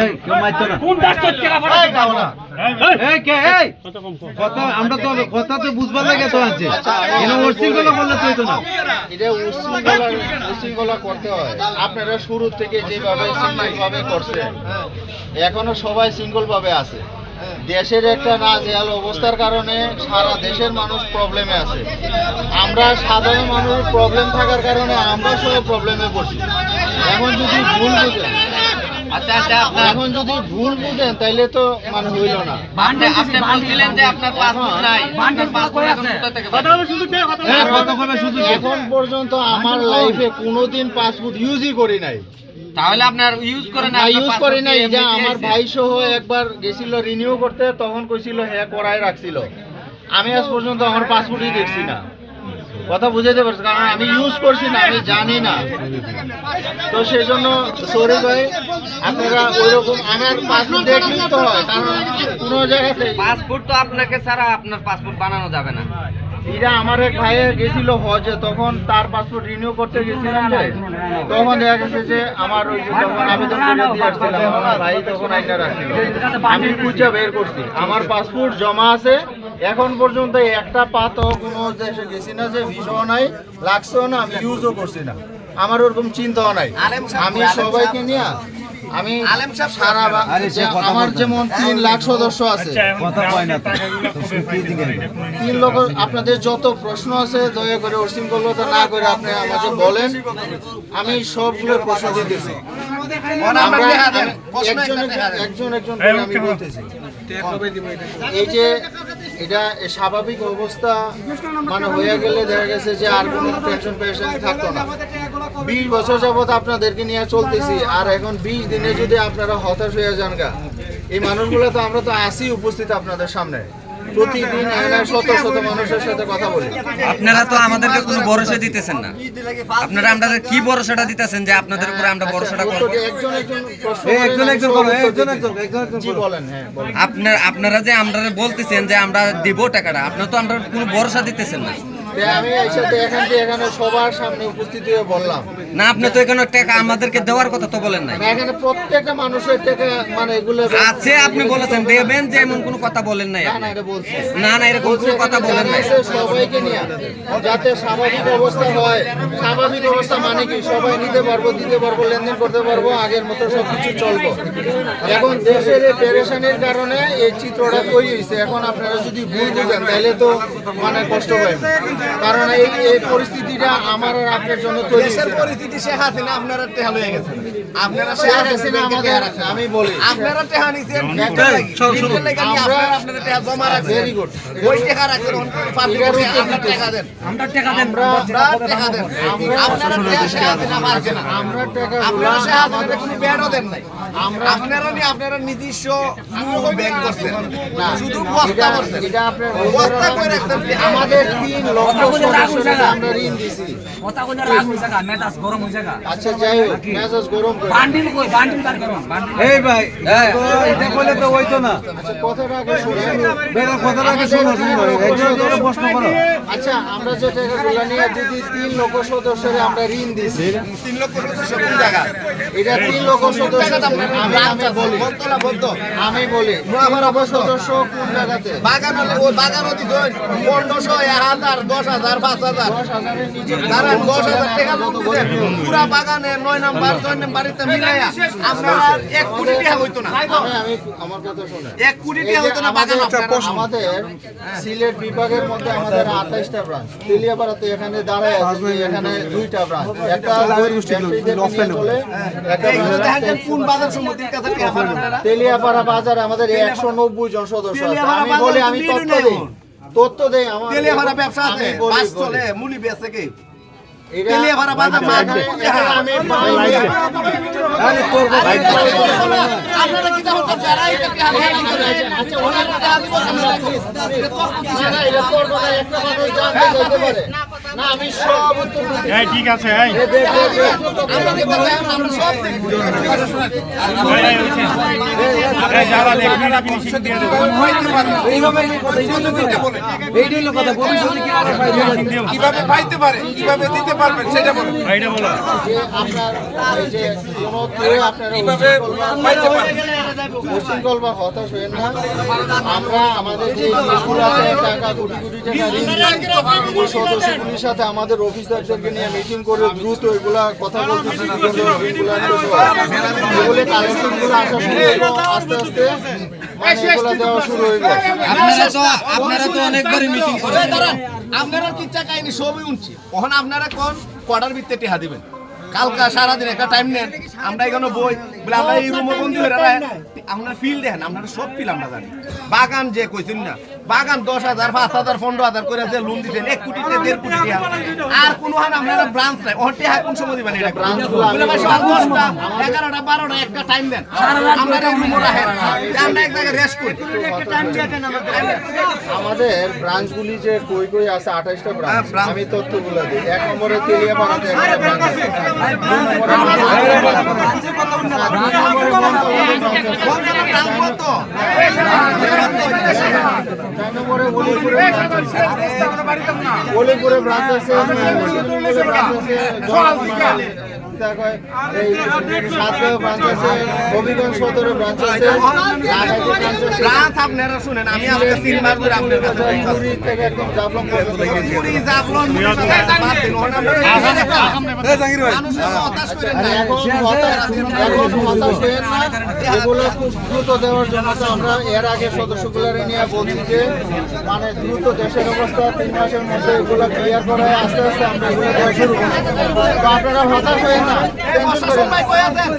এই কেউ মারতো না। কোন ডাক্তার টাকা পাঠাচ্ছে? এই কে এই? কথা আমরা তো কথা তো বুঝবার লাগে তো আছে। এনে ওরসিংগুলো বললে তুই তো না। এটা উশৃঙ্খলা উশৃঙ্খলা করতে হয়। আপনারা শুরু থেকে যেভাবে সিঙ্গল ভাবে করছেন এখনও সবাই সিঙ্গল ভাবে আছে। দেশের একটা না জেয়াল অবস্থার কারণে সারা দেশের মানুষ প্রবলেমে আছে। আমরা সাধারণ মানুষ প্রবলেম থাকার কারণে আমরা সব প্রবলেমে পড়ছি। এখন যদি ভুল বুঝেন আচ্ছা আচ্ছা আপনার এখন যদি ভুল বুঝেন তাইলে তো মানে হইল না। আপনি আপনি বলছিলেন যে আপনার পাসপোর্ট নাই আপনার পাসপোর্ট এখন কোথা থেকে পাবেন? হ্যাঁ কথা শুধু এখন পর্যন্ত আমার লাইফে কোনোদিন পাসপোর্ট ইউজই করি নাই। তাহলে আপনার ইউজ করে না ইউজ করি নাই যে আমার ভাই সহ একবার গেছিল রিনিউ করতে তখন কইছিল হ্যাঁ করাই রাখছিল। আমি আজ পর্যন্ত আমার পাসপোর্টই দেখছি না। কথা বুঝাইতে পারছি কারণ আমি ইউজ করছি না আমি জানি না। তো সেই জন্য সরি ভাই আপনারা ওইরকম আমার পাসপোর্ট দেখলেই তো হয় কারণ কোনো জায়গাতে পাসপোর্ট তো আপনাকে ছাড়া আপনার পাসপোর্ট বানানো যাবে না। এরা আমার এক ভাইয়ে গেছিল হজে তখন তার পাসপোর্ট রিনিউ করতে গেছিলাম তখন দেখা গেছে যে আমার ওই যে তখন আবেদন করে দিয়ে আসছিলাম আমার ভাই তখন আইনা রাখছিল। আমি খুঁজে বের করছি আমার পাসপোর্ট জমা আছে এখন পর্যন্ত একটা পাতও কোনো দেশে গেছি না যে ভিসাও নাই লাগছেও না আমি ইউজও করছি না। আমার ওরকম চিন্তাও নাই। আমি সবাইকে নিয়ে আমি সারা আমার যেমন তিন লাখ সদস্য আছে দিকে তিন লক্ষ আপনাদের যত প্রশ্ন আছে দয়া করে অসীম অসীমকল্যতা না করে আপনি আমাকে বলেন। আমি সবগুলো প্রশ্ন দিতেছি। আমরা একজন একজন- একজন একজন করে আমি বলতেছি। এই যে এটা স্বাভাবিক অবস্থা মানে হয়ে গেলে দেখা গেছে যে আর কোনো টেনশন পেশেন্ট থাকতো না। বিশ বছর যাবৎ আপনাদেরকে নিয়ে চলতেছি, আর এখন বিশ দিনে যদি আপনারা হতাশ হয়ে যান গা, এই মানুষগুলো তো আমরা তো আসি উপস্থিত আপনাদের সামনে। প্রতিদিন শত শত মানুষের সাথে কথা বলি। আপনারা তো আমাদেরকে কোনো ভরসা দিতেছেন না। আপনারা আমাদের কি ভরসাটা দিতেছেন যে আপনাদের উপরে আমরা ভরসাটা করব? একজন একজন। বলেন হ্যাঁ আপনার আপনারা যে আমরা বলতেছেন যে আমরা দিব টাকাটা আপনারা তো আমরা কোনো ভরসা দিতেছেন না। আমি এখান থেকে এখানে সবার সামনে উপস্থিত হয়ে বললাম। না আপনি তো এখানে টাকা আমাদেরকে দেওয়ার কথা তো বলেন নাই। এখানে প্রত্যেকটা মানুষের মানে এগুলো আছে আপনি বলেছেন দেবেন যে এমন কোনো কথা বলেন নাই না না এটা বলছি। না না এরকম কোনো কথা বলেন নাই। সবাইকে নিয়ে যাতে স্বাভাবিক অবস্থা হয় স্বাভাবিক অবস্থা মানে কি সবাই নিতে পারব দিতে পারব লেনদেন করতে পারব আগের মতো সবকিছু চলবো। এখন দেশের এই পেরেশানির কারণে এই চিত্রটা তৈরি হয়েছে। এখন আপনারা যদি ভুল বুঝেন তাহলে তো মানে কষ্ট পাবেন কারণ এই এই পরিস্থিতিটা আমার আর আপনার জন্য তৈরি হয়েছে না। পরিস্থিতি শেখ হাসিনা আপনারা টেহা লয়ে গেছেন। আপনারা শেখ হাসিনা আমাদের আমি বলি। আপনারা টেহা নিছেন। আপনারা আপনাদের টেহা জমা রাখছেন। ভেরি গুড ওই টেহা রাখছেন পাবলিক আপনারা টেহা দেন। আমরা আপনারা টেহা দেন। আপনারা টেহা হাসিনা মারছেন না। আমরা টাকা আপনারা শেখ হাসিনাকে কোনো ব্যাডও দেন নাই। আপনারা নি আপনারা নিজস্ব ব্যাংক করছেন। শুধু বস্তা করছেন। এটা আপনার বস্তা করে রাখছেন আমাদের তিন লক্ষ আমরা ঋণ দিছি। কথা কইলে রাগ হইছে গা মেজাজ গরম হইছে গা আচ্ছা যাই হোক মেজাজ গরম করে। বান্ডিল কই বান্ডিল কার করুন এই ভাই এটা করলে তো হইতো না। আচ্ছা কথাটা আগে শুনেন। বেটা কথাটাকে শোনো তুমি ভাই। একজন একজনের প্রশ্ন করো। আচ্ছা আমরা যে টাকাগুলো নিয়ে যদি তিন লক্ষ সদস্যের আমরা ঋণ দিছি তিন লক্ষ সদস্য কোন জায়গা? এটা লক্ষ সদস্য আমি বলি। বলতলা বলতো আমি বলি তিন লক্ষ সদস্য কোন জায়গাতে? বাগান বাগান অতি পনেরোশো এক হাজার দশ হাজার পাঁচ হাজার। দশ হাজারের নিচে দাঁড়ান দশ হাজার টাকা পুরা বাগানে নয় নাম্বার ছয় নাম্বারিতে মিলাইয়া আমরা এক কোটি টাকা হইতো না। আমি আমি আমার কথা শুনে এক কোটি টাকা হইতো না বাগান আমাদের সিলেট বিভাগের মধ্যে আমাদের আঠাইশটা ব্রাঞ্চ তেলিয়াপাড়াতে এখানে দাঁড়ায় আছে এখানে দুইটা ব্রাঞ্চ একটা কোন বাজার সমিতির কাছে টাকা পান আপনারা তেলিয়াপাড়া বাজারে আমাদের একশো নব্বই জন সদস্য আমি বলি আমি তথ্য দিই। তথ্য দেই আমার তেলে ভরা ব্যবসা আছে বাস চলে মুলি বেচে কি এটা- তেলিয়াপাড়া বাজার মার্কেট আমি আরে তোর আপনারা কি তখন যারা এটা টাকা আচ্ছা, ওনারা টাকা দিব, তোর কথা একটা মানুষ জানতে চাইতে পারে। এই ঠিক আছে এই কথা যারা দেখবি না ফিনিশিং দিয়ে দেবো কীভাবে পাইতে পারে কীভাবে দিতে পারবেন সেটা বলুন এইটা বলো যে আপনার এই যে কোনো কেউ আপনারা পাইতে পারেন উশৃঙ্খল বা হতাশ হয়েন না আমরা আমাদের যে টাকা কোটি কোটি টাকা ঋণ ওই সদস্যগুলির সাথে আমাদের অফিসারদেরকে নিয়ে মিটিং করে দ্রুত এগুলা কথা বলতেছি ঋণগুলো এগুলো কালেকশনগুলো আসা শুরু আস্তে আস্তে আপনারা তো আপনারা তো অনেকবারই মিটিং এই আপনারা কিচ্ছা কাহিনী সবই উনছি ওখানে আপনারা কোন কোয়ার্টার ভিত্তে টেহা দিবেন? কালকা সারাদিন একটা টাইম নেন আমরা এখানে বই বলে আমরা এই রুমে হয়ে আপনার ফিল দেখেন আপনারা সব ফিল আমরা জানি। বাগান যে কইছেন না বাগান দশ হাজার পাঁচ হাজার পনেরো হাজার করে যে লোন দিচ্ছেন এক কোটি দেড় কোটি টাকা আর কোনো হান আপনারা ব্রাঞ্চ নাই ওখানে টেহা কোন সময় দিবেন এটা ব্রাঞ্চগুলো বলে ভাই সকাল দশটা এগারোটা বারোটা একটা টাইম দেন আমরা রাখেন আমরা এক জায়গায় রেস্ট করি আমাদের ব্রাঞ্চগুলি যে কই কই আছে আঠাশটা হ্যাঁ, ব্রাঞ্চ। আমি তথ্যগুলো দিই এক নম্বরে। বলছেন নাম কত নম্বরে আছে। অলিপুরে ব্রাঞ্চ আছে শিলিগুড়িতে branch আছে এই সাতগাঁও ব্রাঞ্চ আছে হবিগঞ্জ সদরে ব্রাঞ্চ আছে। ব্রাঞ্চ আপনারা শুনেন আমি আজকে তিন মাস ধরে আপনার কাছে বলছি। থেকে একদম জাফলং পুরী জাফলং। এগুলো খুব দ্রুত দেওয়ার জন্য আমরা এর আগে সদস্যগুলোর নিয়ে বলছি যে মানে দ্রুত দেশের অবস্থা তিন মাসের মধ্যে এগুলো ক্লিয়ার করে আস্তে আস্তে আমরা এগুলো শুরু করব। আপনারা হতাশ করেন প্রশাসন। ভাই কই আছেন?